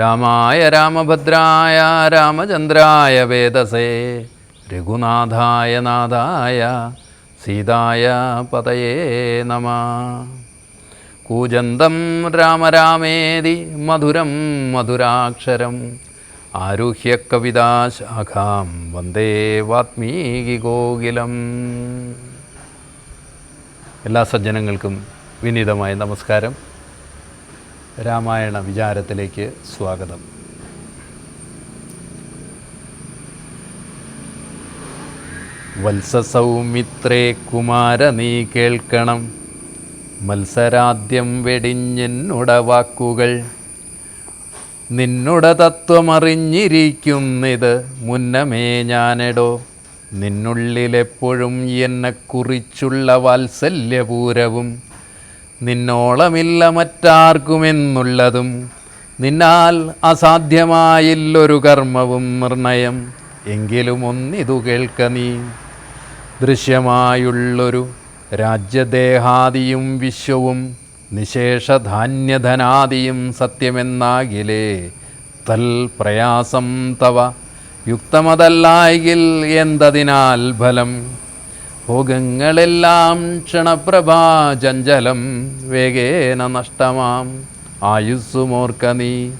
രാമായ രാമഭദ്രായ രാമചന്ദ്രായ വേദസേ രഘുനാഥായ നാഥായ സീതായ പതയേ നമ. കൂജന്തം രാമരാമേതി മധുരം മധുരാക്ഷരം ആരുഹ്യ കവിതാശാഖാം വന്ദേ വാത്മീകി ഗോകുലം. എല്ലാ സജ്ജനങ്ങൾക്കും വിനീതമായ നമസ്കാരം. രാമായണ വിചാരത്തിലേക്ക് സ്വാഗതം. വത്സസൗമിത്രേ കുമാര നീ കേൾക്കണം. മത്സരാദ്യം വെടിഞ്ഞെന്നുട വാക്കുകൾ. നിന്നുട തത്വമറിഞ്ഞിരിക്കുന്നിത് മുന്നമേ ഞാനെടോ. നിന്നുള്ളിലെപ്പോഴും എന്നെക്കുറിച്ചുള്ള വാത്സല്യപൂരവും. നിന്നോളമില്ല മറ്റാർക്കുമെന്നുള്ളതും നിന്നാൽ അസാധ്യമായില്ലൊരു കർമ്മവും നിർണയം. എങ്കിലും ഒന്നിതു കേൾക്ക നീ. ദൃശ്യമായുള്ളൊരു രാജ്യദേഹാദിയും വിശ്വവും നിശേഷധാന്യധനാദിയും സത്യമെന്നാകിലേ. തൽ പ്രയാസം തവ. യുക്തമതല്ലായെങ്കിൽ എന്തതിനാൽ ഫലം? ഭോഗങ്ങളെല്ലാം ക്ഷണപ്രഭാ ചഞ്ചലം വേഗേന നഷ്ടമാം. ആയുസ്സുമോർക്ക നീ.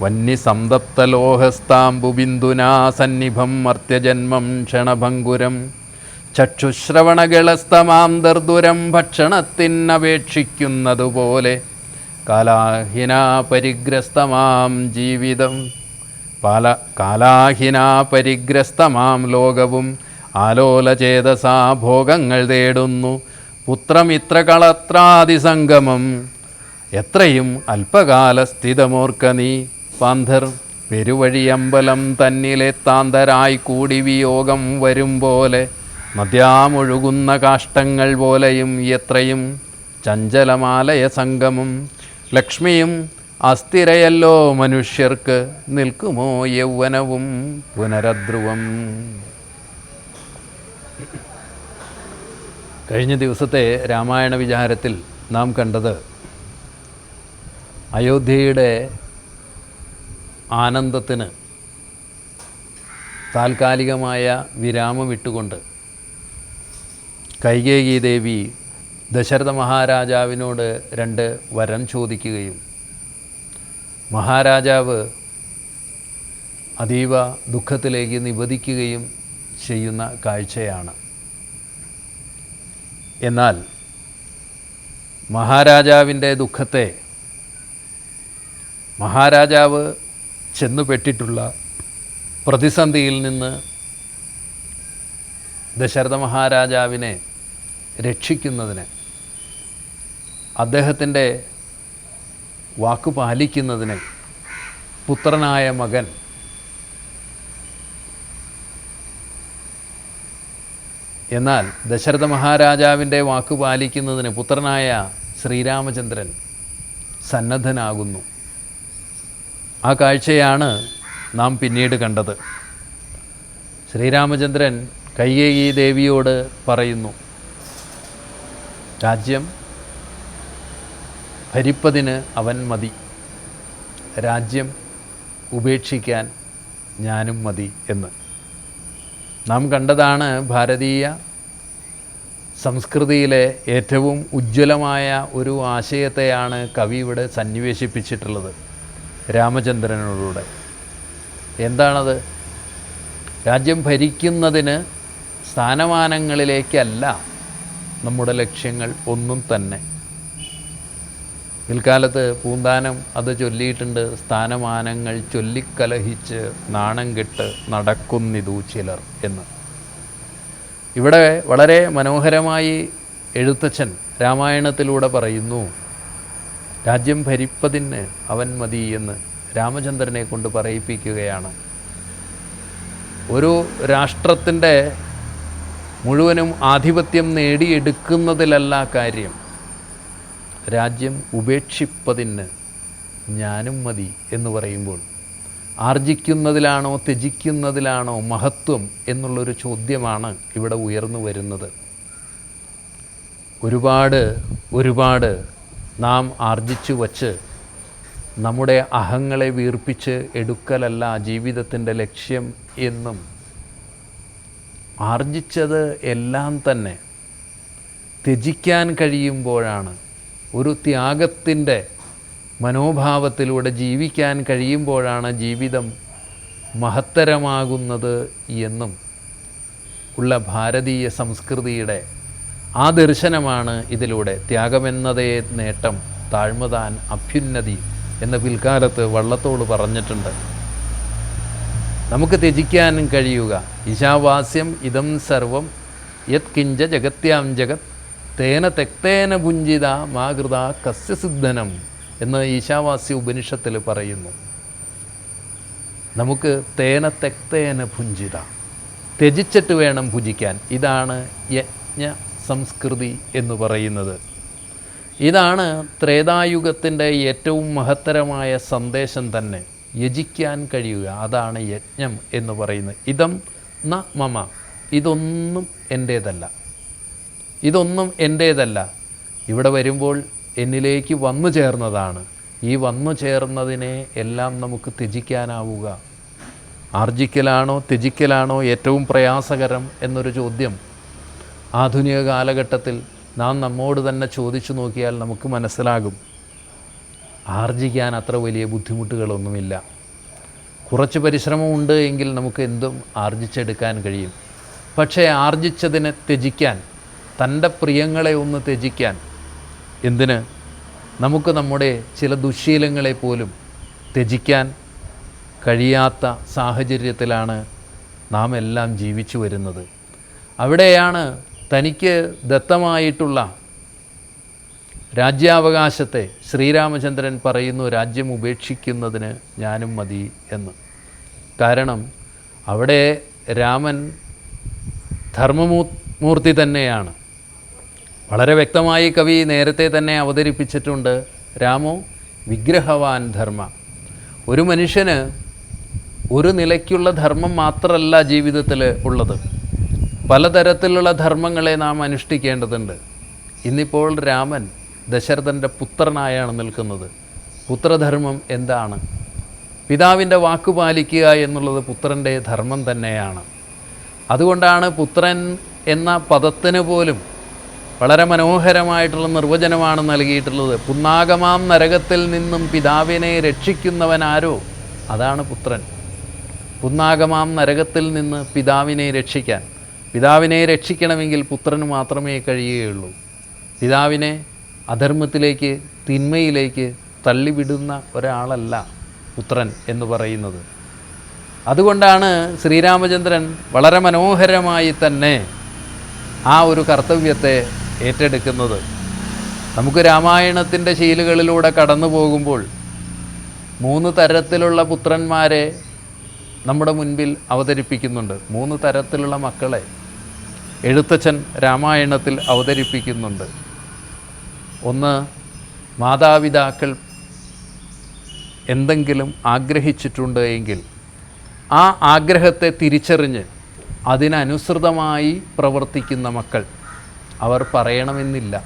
വന്യസന്തപ്തലോഹസ്താംബുബിന്ദുനാ സന്നിഭം മർത്യജന്മം ക്ഷണഭങ്കുരം. ചക്ഷുശ്രവണകളസ്തമാം ദർദുരം ഭക്ഷണത്തിനപേക്ഷിക്കുന്നതുപോലെ. കാലാഹിന പരിഗ്രസ്തമാം ജീവിതം. പാല കാലാഹിന പരിഗ്രസ്തമാം ലോകവും. ആലോലചേതസാ ഭോഗങ്ങൾ തേടുന്നു. പുത്രമിത്രകളത്രാതിസംഗമം എത്രയും അല്പകാല സ്ഥിതമോർക്ക നീ പാന്ധർ. പെരുവഴിയമ്പലം തന്നിലെ താന്തരായി കൂടി വിയോഗം വരും പോലെ. നദ്യാമൊഴുകുന്ന കാഷ്ടങ്ങൾ പോലെയും എത്രയും ചഞ്ചലമാലയ സംഗമം. ലക്ഷ്മിയും അസ്ഥിരയല്ലോ മനുഷ്യർക്ക് നിൽക്കുമോ യൗവനവും പുനരധ്രുവം കഴിഞ്ഞ ദിവസത്തെ രാമായണ വിചാരത്തിൽ നാം കണ്ടത് അയോധ്യയുടെ ആനന്ദത്തിന് താൽക്കാലികമായ വിരാമം ഇട്ടുകൊണ്ട് കൈകേയി ദേവി ദശരഥ മഹാരാജാവിനോട് രണ്ട് വരം ചോദിക്കുകയും മഹാരാജാവ് അതീവ ദുഃഖത്തിലേക്ക് നിവധിക്കുകയും ചെയ്യുന്ന കാഴ്ചയാണ്. എന്നാൽ മഹാരാജാവിന്റെ ദുഃഖത്തെ മഹാരാജാവ് ചെന്നുപെട്ടിട്ടുള്ള പ്രതിസന്ധിയിൽ നിന്ന് ദശരഥ മഹാരാജാവിനെ രക്ഷിക്കുന്നതിന് അദ്ദേഹത്തിന്റെ വാക്കു പാലിക്കുന്നതിന് പുത്രനായ മകൻ എന്നാൽ ദശരഥ മഹാരാജാവിന്റെ വാക്ക് പാലിക്കുന്നതിന് പുത്രനായ ശ്രീരാമചന്ദ്രൻ സന്നദ്ധനാകുന്നു. ആ കാഴ്ചയാണ് നാം പിന്നീട് കണ്ടത്. ശ്രീരാമചന്ദ്രൻ കൈകേയി ദേവിയോട് പറയുന്നു രാജ്യം ഭരിപ്പതിന് അവൻ മതി. രാജ്യം ഉപേക്ഷിക്കാൻ ഞാനും മതി എന്ന്. നാം കണ്ടതാണ് ഭാരതീയ സംസ്കൃതിയിലെ ഏറ്റവും ഉജ്ജ്വലമായ ഒരു ആശയത്തെയാണ് കവി ഇവിടെ സന്നിവേശിപ്പിച്ചിട്ടുള്ളത് രാമചന്ദ്രനോടുകൂടെ. എന്താണത്? രാജ്യം ഭരിക്കുന്നതിന് സ്ഥാനമാനങ്ങളിലേക്കല്ല നമ്മുടെ ലക്ഷ്യങ്ങൾ ഒന്നും തന്നെ. പിൽക്കാലത്ത് പൂന്താനം അത് ചൊല്ലിയിട്ടുണ്ട്. സ്ഥാനമാനങ്ങൾ ചൊല്ലിക്കലഹിച്ച് നാണം കെട്ട് നടക്കുന്നിതു ചിലർ എന്ന്. ഇവിടെ വളരെ മനോഹരമായി എഴുത്തച്ഛൻ രാമായണത്തിലൂടെ പറയുന്നു രാജ്യം ഭരിപ്പതിന് അവൻ മതി എന്ന് രാമചന്ദ്രനെ കൊണ്ട് പറയിപ്പിക്കുകയാണ്. ഒരു രാഷ്ട്രത്തിന്റെ മുഴുവനും ആധിപത്യം നേടിയെടുക്കുന്നതിലല്ല കാര്യം. രാജ്യം ഉപേക്ഷിപ്പതിന് ഞാനും മതി എന്ന് പറയുമ്പോൾ ആർജിക്കുന്നതിലാണോ ത്യജിക്കുന്നതിലാണോ മഹത്വം എന്നുള്ളൊരു ചോദ്യമാണ് ഇവിടെ ഉയർന്നു വരുന്നത്. ഒരുപാട് ഒരുപാട് നാം ആർജിച്ചു വച്ച് നമ്മുടെ അഹങ്ങളെ വീർപ്പിച്ച് എടുക്കലല്ല ജീവിതത്തിന്റെ ലക്ഷ്യം എന്നും ആർജിച്ചത് എല്ലാം തന്നെ ത്യജിക്കാൻ കഴിയുമ്പോഴാണ് ഒരു ത്യാഗത്തിന്റെ മനോഭാവത്തിലൂടെ ജീവിക്കാൻ കഴിയുമ്പോഴാണ് ജീവിതം മഹത്തരമാകുന്നത് എന്നും ഉള്ള ഭാരതീയ സംസ്കൃതിയുടെ ആ ദർശനമാണ് ഇതിലൂടെ ത്യാഗമെന്നതേ നേട്ടം താഴ്മതാൻ അഭ്യുന്നതി എന്ന പിൽക്കാലത്ത് വള്ളത്തോട് പറഞ്ഞിട്ടുണ്ട്. നമുക്ക് ത്യജിക്കാനും കഴിയുക. ഈശാവാസ്യം ഇതം സർവം യത്കിഞ്ച ജഗത്യാം ജഗത് തേന തെക്തേന ഭുഞ്ചിത മാകൃത കസ്യസിദ്ധനം എന്ന് ഈശാവാസ്യ ഉപനിഷത്തിൽ പറയുന്നു. നമുക്ക് തേന തെക്തേന ഭുഞ്ചിത ത്യജിച്ചിട്ട് വേണം ഭുജിക്കാൻ ഇതാണ് യജ്ഞ സംസ്കൃതി എന്ന് പറയുന്നത്. ഇതാണ് ത്രേതായുഗത്തിന്റെ ഏറ്റവും മഹത്തരമായ സന്ദേശം തന്നെ. യജിക്കാൻ കഴിയുക അതാണ് യജ്ഞം എന്ന് പറയുന്നത്. ഇതം ന മമ ഇതൊന്നും എന്റേതല്ല. ഇതൊന്നും എന്റേതല്ല ഇവിടെ വരുമ്പോൾ എന്നിലേക്ക് വന്നു ചേർന്നതാണ്. ഈ വന്നു ചേർന്നതിനെ എല്ലാം നമുക്ക് ത്യജിക്കാനാവുക. ആർജിക്കലാണോ ത്യജിക്കലാണോ ഏറ്റവും പ്രയാസകരം എന്നൊരു ചോദ്യം. ആധുനിക കാലഘട്ടത്തിൽ നാം നമ്മോട് തന്നെ ചോദിച്ചു നോക്കിയാൽ നമുക്ക് മനസ്സിലാകും. ആർജിക്കാൻ അത്ര വലിയ ബുദ്ധിമുട്ടുകളൊന്നുമില്ല. കുറച്ച് പരിശ്രമമുണ്ട് എങ്കിൽ നമുക്ക് എന്തും ആർജിച്ചെടുക്കാൻ കഴിയും. പക്ഷേ ആർജിച്ചതിനെ ത്യജിക്കാൻ തന്റെ പ്രിയങ്ങളെ ഒന്ന് ത്യജിക്കാൻ. എന്തിന്? നമുക്ക് നമ്മുടെ ചില ദുശ്ശീലങ്ങളെ പോലും ത്യജിക്കാൻ കഴിയാത്ത സാഹചര്യത്തിലാണ് നാം എല്ലാം ജീവിച്ചു വരുന്നത്. അവിടെയാണ് തനിക്ക് ദത്തമായിട്ടുള്ള രാജ്യാവകാശത്തെ ശ്രീരാമചന്ദ്രൻ പറയുന്നു രാജ്യം ഉപേക്ഷിക്കുന്നതിന് ഞാനും മതി എന്ന്. കാരണം അവിടെ രാമൻ ധർമ്മമൂ മൂർത്തി തന്നെയാണ്. വളരെ വ്യക്തമായി കവി നേരത്തെ തന്നെ അവതരിപ്പിച്ചിട്ടുണ്ട് രാമോ വിഗ്രഹവാൻ ധർമ്മ. ഒരു മനുഷ്യന് ഒരു നിലയ്ക്കുള്ള ധർമ്മം മാത്രമല്ല ജീവിതത്തിൽ ഉള്ളത്. പലതരത്തിലുള്ള ധർമ്മങ്ങളെ നാം അനുഷ്ഠിക്കേണ്ടതുണ്ട്. ഇന്നിപ്പോൾ രാമൻ ദശരഥന്റെ പുത്രനായാണ് നിൽക്കുന്നത്. പുത്രധർമ്മം എന്താണ്? പിതാവിന്റെ വാക്ക് പാലിക്കുക എന്നുള്ളത് പുത്രന്റെ ധർമ്മം തന്നെയാണ്. അതുകൊണ്ടാണ് പുത്രൻ എന്ന പദത്തിന് പോലും വളരെ മനോഹരമായിട്ടുള്ള നിർവചനമാണ് നൽകിയിട്ടുള്ളത്. പുന്നാഗമാം നരകത്തിൽ നിന്നും പിതാവിനെ രക്ഷിക്കുന്നവൻ ആരോ? അതാണ് പുത്രൻ. പുന്നാഗമാം നരകത്തിൽ നിന്ന് പിതാവിനെ രക്ഷിക്കാൻ. പിതാവിനെ രക്ഷിക്കണമെങ്കിൽ പുത്രന് മാത്രമേ കഴിയുകയുള്ളൂ. പിതാവിനെ അധർമ്മത്തിലേക്ക് തിന്മയിലേക്ക് തള്ളിവിടുന്ന ഒരാളല്ല പുത്രൻ എന്ന് പറയുന്നത്. അതുകൊണ്ടാണ് ശ്രീരാമചന്ദ്രൻ വളരെ മനോഹരമായി തന്നെ ആ ഒരു കർത്തവ്യത്തെ ഏറ്റെടുക്കുന്നത്. നമുക്ക് രാമായണത്തിന്റെ ശീലുകളിലൂടെ കടന്നു പോകുമ്പോൾ മൂന്ന് തരത്തിലുള്ള പുത്രന്മാരെ നമ്മുടെ മുൻപിൽ അവതരിപ്പിക്കുന്നുണ്ട്. മൂന്ന് തരത്തിലുള്ള മക്കളെ എഴുത്തച്ഛൻ രാമായണത്തിൽ അവതരിപ്പിക്കുന്നുണ്ട്. ഒന്ന് മാതാപിതാക്കൾ എന്തെങ്കിലും ആഗ്രഹിച്ചിട്ടുണ്ട് എങ്കിൽ ആ ആഗ്രഹത്തെ തിരിച്ചറിഞ്ഞ് അതിനനുസൃതമായി പ്രവർത്തിക്കുന്ന മക്കൾ. അവർ പറയണമെന്നില്ല.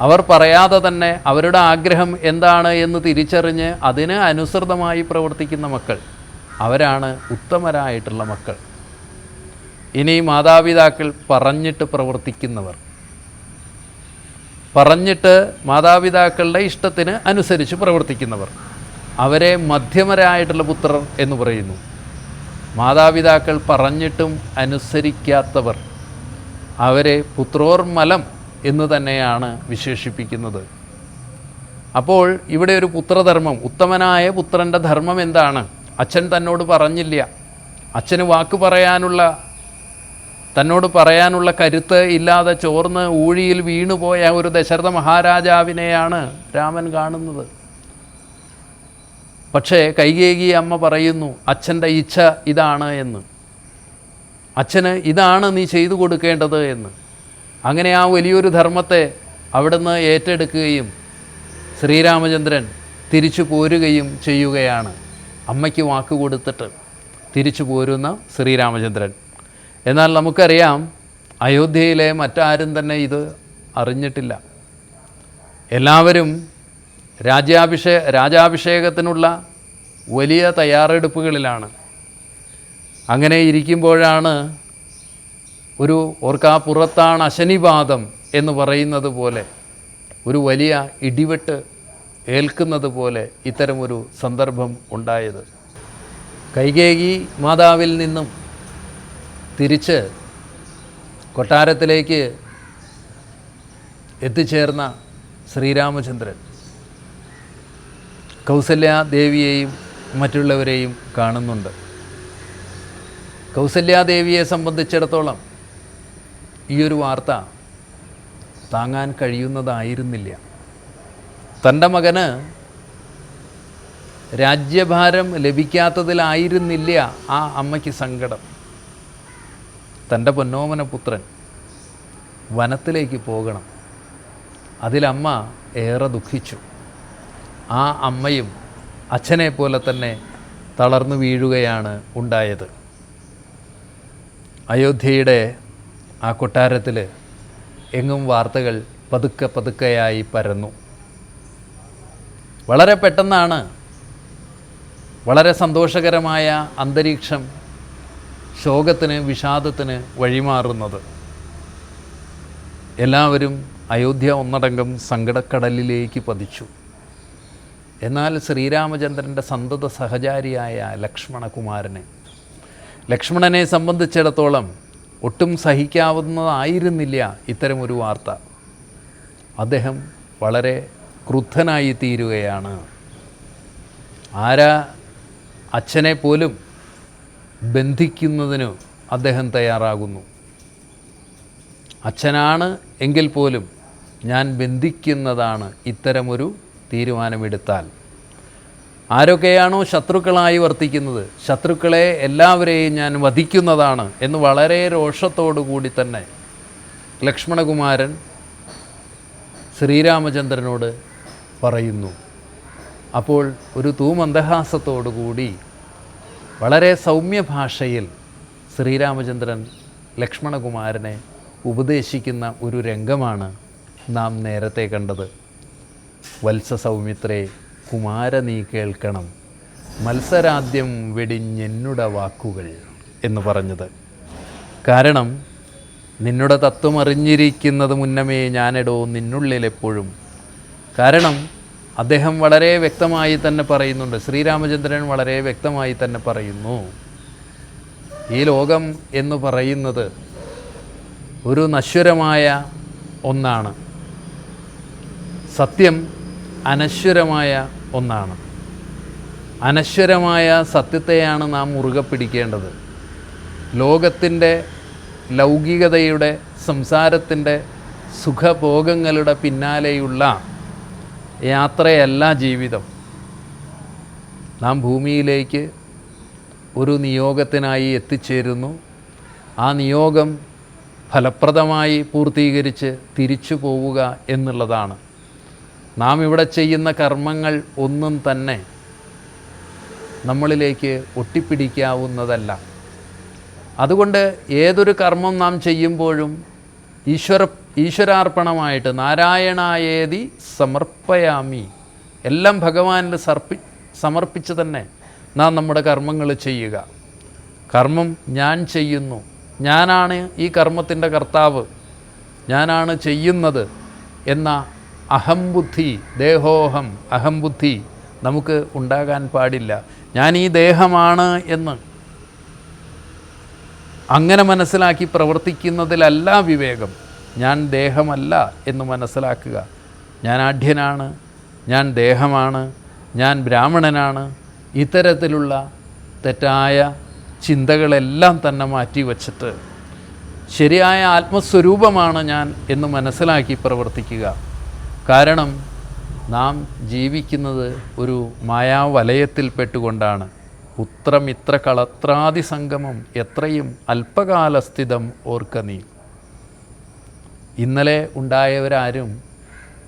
അവർ പറയാതെ തന്നെ അവരുടെ ആഗ്രഹം എന്താണ് എന്ന് തിരിച്ചറിഞ്ഞ് അതിന് അനുസൃതമായി പ്രവർത്തിക്കുന്ന മക്കൾ അവരാണ് ഉത്തമരായിട്ടുള്ള മക്കൾ. ഇനി മാതാപിതാക്കൾ പറഞ്ഞിട്ട് പ്രവർത്തിക്കുന്നവർ. പറഞ്ഞിട്ട് മാതാപിതാക്കളുടെ ഇഷ്ടത്തിന് അനുസരിച്ച് പ്രവർത്തിക്കുന്നവർ. അവരെ മധ്യമരായിട്ടുള്ള പുത്രർ എന്ന് പറയുന്നു. മാതാപിതാക്കൾ പറഞ്ഞിട്ടും അനുസരിക്കാത്തവർ. അവരെ പുത്രോർമലം എന്ന് തന്നെയാണ് വിശേഷിപ്പിക്കുന്നത്. അപ്പോൾ ഇവിടെ ഒരു പുത്രധർമ്മം ഉത്തമനായ പുത്രന്റെ ധർമ്മം എന്താണ്? അച്ഛൻ തന്നോട് പറഞ്ഞില്ല. അച്ഛന് വാക്ക് പറയാനുള്ള തന്നോട് പറയാനുള്ള കരുത്ത് ഇല്ലാതെ ചോർന്ന് ഊഴിയിൽ വീണുപോയ ഒരു ദശരഥ മഹാരാജാവിനെയാണ് രാമൻ കാണുന്നത്. പക്ഷേ കൈകേകി അമ്മ പറയുന്നു അച്ഛന്റെ ഇച്ഛ ഇതാണ് എന്ന്. അച്ഛന് ഇതാണ് നീ ചെയ്തു കൊടുക്കേണ്ടത് എന്ന്. അങ്ങനെ ആ വലിയൊരു ധർമ്മത്തെ അവിടുന്ന് ഏറ്റെടുക്കുകയും ശ്രീരാമചന്ദ്രൻ തിരിച്ചു പോരുകയും ചെയ്യുകയാണ്. അമ്മയ്ക്ക് വാക്ക് കൊടുത്തിട്ട് തിരിച്ചു പോരുന്ന ശ്രീരാമചന്ദ്രൻ. എന്നാൽ നമുക്കറിയാം അയോധ്യയിലെ മറ്റാരും തന്നെ ഇത് അറിഞ്ഞിട്ടില്ല. എല്ലാവരും രാജ്യാഭിഷേ രാജാഭിഷേകത്തിനുള്ള വലിയ തയ്യാറെടുപ്പുകളിലാണ്. അങ്ങനെ ഇരിക്കുമ്പോഴാണ് ഒരു ഓർക്കാപ്പുറത്താണ് അശനിപാതം എന്ന് പറയുന്നത് പോലെ ഒരു വലിയ ഇടിവെട്ട് ഏൽക്കുന്നത് പോലെ ഇത്തരമൊരു സന്ദർഭം ഉണ്ടായത്. കൈകേകി മാതാവിൽ നിന്നും തിരിച്ച് കൊട്ടാരത്തിലേക്ക് എത്തിച്ചേർന്ന ശ്രീരാമചന്ദ്രൻ കൗസല്യ ദേവിയെയും മറ്റുള്ളവരെയും കാണുന്നുണ്ട്. കൗസല്യാദേവിയെ സംബന്ധിച്ചിടത്തോളം ഈ ഒരു വാർത്ത താങ്ങാൻ കഴിയുന്നതായിരുന്നില്ല. തന്റെ മകന് രാജ്യഭാരം ലഭിക്കാത്തതിലായിരുന്നില്ല ആ അമ്മയ്ക്ക് സങ്കടം. തന്റെ പൊന്നോമന പുത്രൻ വനത്തിലേക്ക് പോകണം. അതിലമ്മ ഏറെ ദുഃഖിച്ചു. ആ അമ്മയും അച്ഛനെ പോലെ തന്നെ തളർന്നു വീഴുകയാണ് ഉണ്ടായത്. അയോധ്യയുടെ ആ കൊട്ടാരത്തിൽ എങ്ങും വാർത്തകൾ പതുക്കെ പതുക്കെയായി പരന്നു. വളരെ പെട്ടെന്നാണ് വളരെ സന്തോഷകരമായ അന്തരീക്ഷം ശോകത്തിന് വിഷാദത്തിന് വഴിമാറുന്നത്. എല്ലാവരും അയോധ്യ ഒന്നടങ്കം സങ്കടക്കടലിലേക്ക് പതിച്ചു. എന്നാൽ ശ്രീരാമചന്ദ്രന്റെ സന്തത സഹചാരിയായ ലക്ഷ്മണകുമാരനെ ലക്ഷ്മണനെ സംബന്ധിച്ചിടത്തോളം ഒട്ടും സഹിക്കാവുന്നതായിരുന്നില്ല ഇത്തരമൊരു വാർത്ത. അദ്ദേഹം വളരെ ക്രുദ്ധനായി തീരുകയാണ് ആരാ അച്ഛനെ പോലും ബന്ധിക്കുന്നതിന് അദ്ദേഹം തയ്യാറാകുന്നു? അച്ഛനാണ് എങ്കിൽ പോലും ഞാൻ ബന്ധിക്കുന്നതാണ് ഇത്തരമൊരു തീരുമാനമെടുത്താൽ. ആരൊക്കെയാണോ ശത്രുക്കളായി വർത്തിക്കുന്നത്? ശത്രുക്കളെ എല്ലാവരെയും ഞാൻ വധിക്കുന്നതാണ് എന്ന് വളരെ രോഷത്തോടു കൂടി തന്നെ ലക്ഷ്മണകുമാരൻ ശ്രീരാമചന്ദ്രനോട് പറയുന്നു. അപ്പോൾ ഒരു തൂമന്ദഹാസത്തോടു കൂടി വളരെ സൗമ്യ ഭാഷയിൽ ശ്രീരാമചന്ദ്രൻ ലക്ഷ്മണകുമാരനെ ഉപദേശിക്കുന്ന ഒരു രംഗമാണ് നാം നേരത്തെ കണ്ടത്. വത്സ സൗമിത്രേ കുമാര നീ കേൾക്കണം. മത്സരാദ്യം വെടിഞ്ഞെന്നുട വാക്കുകൾ എന്ന് പറഞ്ഞത്. കാരണം നിന്നുടെ തത്വം അറിഞ്ഞിരിക്കുന്നത് മുന്നമേ ഞാനെടോ നിന്നുള്ളിൽ എപ്പോഴും. കാരണം അദ്ദേഹം വളരെ വ്യക്തമായി തന്നെ പറയുന്നുണ്ട്. ശ്രീരാമചന്ദ്രൻ വളരെ വ്യക്തമായി തന്നെ പറയുന്നു. ഈ ലോകം എന്ന് പറയുന്നത് ഒരു നശ്വരമായ ഒന്നാണ്. സത്യം അനശ്വരമായ ഒന്നാണ്. അനശ്വരമായ സത്യത്തെയാണ് നാം മുറുകെ പിടിക്കേണ്ടത്. ലോകത്തിന്റെ ലൗകികതയുടെ സംസാരത്തിന്റെ സുഖഭോഗങ്ങളുടെ പിന്നാലെയുള്ള യാത്രയല്ല ജീവിതം. നാം ഭൂമിയിലേക്ക് ഒരു നിയോഗത്തിനായി എത്തിച്ചേരുന്നു. ആ നിയോഗം ഫലപ്രദമായി പൂർത്തീകരിച്ച് തിരിച്ചു പോവുക എന്നുള്ളതാണ്. നാം ഇവിടെ ചെയ്യുന്ന കർമ്മങ്ങൾ ഒന്നും തന്നെ നമ്മളിലേക്ക് ഒട്ടിപ്പിടിക്കാവുന്നതല്ല. അതുകൊണ്ട് ഏതൊരു കർമ്മം നാം ചെയ്യുമ്പോഴും ഈശ്വര ഈശ്വരാർപ്പണമായിട്ട് നാരായണായേതി സമർപ്പയാമി. എല്ലാം ഭഗവാനിൽ സർപ്പി സമർപ്പിച്ച് തന്നെ നാം നമ്മുടെ കർമ്മങ്ങൾ ചെയ്യുക. കർമ്മം ഞാൻ ചെയ്യുന്നു. ഞാനാണ് ഈ കർമ്മത്തിന്റെ കർത്താവ്. ഞാനാണ് ചെയ്യുന്നത് എന്ന അഹംബുദ്ധി ദേഹോഹം അഹംബുദ്ധി നമുക്ക് ഉണ്ടാകാൻ പാടില്ല. ഞാൻ ഈ ദേഹമാണ് എന്ന് അങ്ങനെ മനസ്സിലാക്കി പ്രവർത്തിക്കുന്നതിലല്ല വിവേകം. ഞാൻ ദേഹമല്ല എന്ന് മനസ്സിലാക്കുക. ഞാൻ ആഢ്യനാണ് ഞാൻ ദേഹമാണ് ഞാൻ ബ്രാഹ്മണനാണ്. ഇത്തരത്തിലുള്ള തെറ്റായ ചിന്തകളെല്ലാം തന്നെ മാറ്റി വച്ചിട്ട് ശരിയായ ആത്മസ്വരൂപമാണ് ഞാൻ എന്ന് മനസ്സിലാക്കി പ്രവർത്തിക്കുക. കാരണം നാം ജീവിക്കുന്നത് ഒരു മായാവലയത്തിൽ പെട്ടുകൊണ്ടാണ് പുത്രമിത്ര കളത്രാദി സംഗമം എത്രയും അല്പകാലസ്ഥിതം ഓർക്ക നീ. ഇന്നലെ ഉണ്ടായവരാരും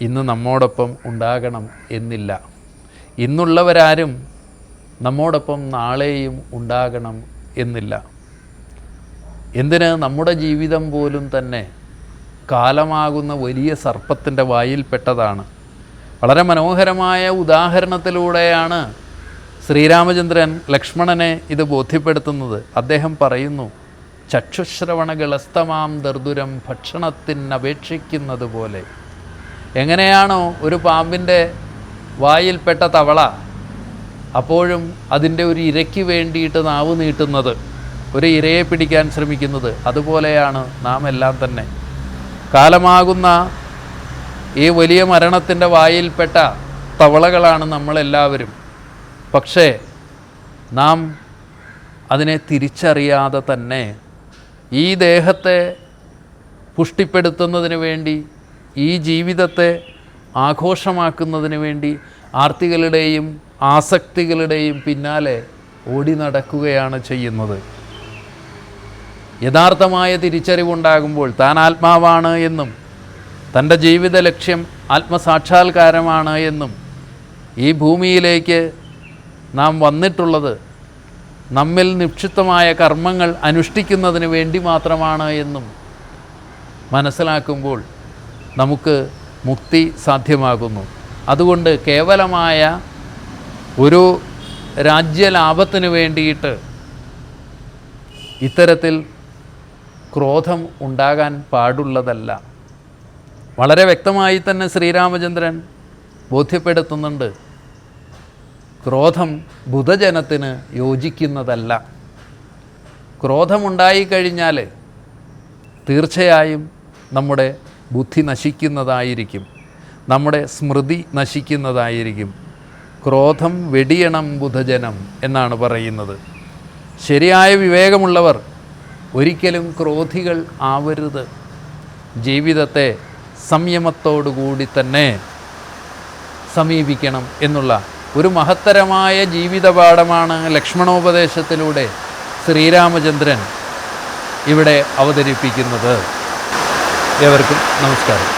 ഇന്ന് നമ്മോടൊപ്പം ഉണ്ടാകണം എന്നില്ല. ഇന്നുള്ളവരാരും നമ്മോടൊപ്പം നാളെയും ഉണ്ടാകണം എന്നില്ല. എന്തിന് നമ്മുടെ ജീവിതം പോലും തന്നെ കാലമാകുന്ന വലിയ സർപ്പത്തിന്റെ വായിൽപ്പെട്ടതാണ്. വളരെ മനോഹരമായ ഉദാഹരണത്തിലൂടെയാണ് ശ്രീരാമചന്ദ്രൻ ലക്ഷ്മണനെ ഇത് ബോധ്യപ്പെടുത്തുന്നത്. അദ്ദേഹം പറയുന്നു ചക്ഷുശ്രവണകളസ്തമാം ദർദുരം ഭക്ഷണത്തിനപേക്ഷിക്കുന്നത് പോലെ. എങ്ങനെയാണോ ഒരു പാമ്പിന്റെ വായിൽപ്പെട്ട തവള അപ്പോഴും അതിന്റെ ഒരു ഇരയ്ക്ക് വേണ്ടിയിട്ട് നാവ് നീട്ടുന്നത് ഒരു ഇരയെ പിടിക്കാൻ ശ്രമിക്കുന്നത്. അതുപോലെയാണ് നാം എല്ലാം തന്നെ. കാലമാകുന്ന ഈ വലിയ മരണത്തിന്റെ വായിൽപ്പെട്ട തവളകളാണ് നമ്മളെല്ലാവരും. പക്ഷേ നാം അതിനെ തിരിച്ചറിയാതെ തന്നെ ഈ ദേഹത്തെ പുഷ്ടിപ്പെടുത്തുന്നതിന് വേണ്ടി ഈ ജീവിതത്തെ ആഘോഷമാക്കുന്നതിന് വേണ്ടി ആർത്തികളുടെയും ആസക്തികളുടെയും പിന്നാലെ ഓടി നടക്കുകയാണ് ചെയ്യുന്നത്. യഥാർത്ഥമായ തിരിച്ചറിവുണ്ടാകുമ്പോൾ താൻ ആത്മാവാണ് എന്നും തന്റെ ജീവിത ലക്ഷ്യം ആത്മസാക്ഷാത്കാരമാണ് എന്നും ഈ ഭൂമിയിലേക്ക് നാം വന്നിട്ടുള്ളത് നമ്മിൽ നിക്ഷിപ്തമായ കർമ്മങ്ങൾ അനുഷ്ഠിക്കുന്നതിന് വേണ്ടി മാത്രമാണ് എന്നും മനസ്സിലാക്കുമ്പോൾ നമുക്ക് മുക്തി സാധ്യമാകുന്നു. അതുകൊണ്ട് കേവലമായ ഒരു രാജ്യലാഭത്തിന് വേണ്ടിയിട്ട് ഇത്തരത്തിൽ ക്രോധം ഉണ്ടാകാൻ പാടുള്ളതല്ല. വളരെ വ്യക്തമായി തന്നെ ശ്രീരാമചന്ദ്രൻ ബോധ്യപ്പെടുത്തുന്നുണ്ട്. ക്രോധം ബുധജനത്തിന് യോജിക്കുന്നതല്ല. ക്രോധമുണ്ടായിക്കഴിഞ്ഞാൽ തീർച്ചയായും നമ്മുടെ ബുദ്ധി നശിക്കുന്നതായിരിക്കും. നമ്മുടെ സ്മൃതി നശിക്കുന്നതായിരിക്കും. ക്രോധം വെടിയണം ബുധജനം എന്നാണ് പറയുന്നത്. ശരിയായ വിവേകമുള്ളവർ ഒരിക്കലും ക്രോധികൾ ആവരുത്. ജീവിതത്തെ സംയമത്തോടുകൂടി തന്നെ സമീപിക്കണം എന്നുള്ള ഒരു മഹത്തരമായ ജീവിതപാഠമാണ് ലക്ഷ്മണോപദേശത്തിലൂടെ ശ്രീരാമചന്ദ്രൻ ഇവിടെ അവതരിപ്പിക്കുന്നത്. ഏവർക്കും നമസ്കാരം.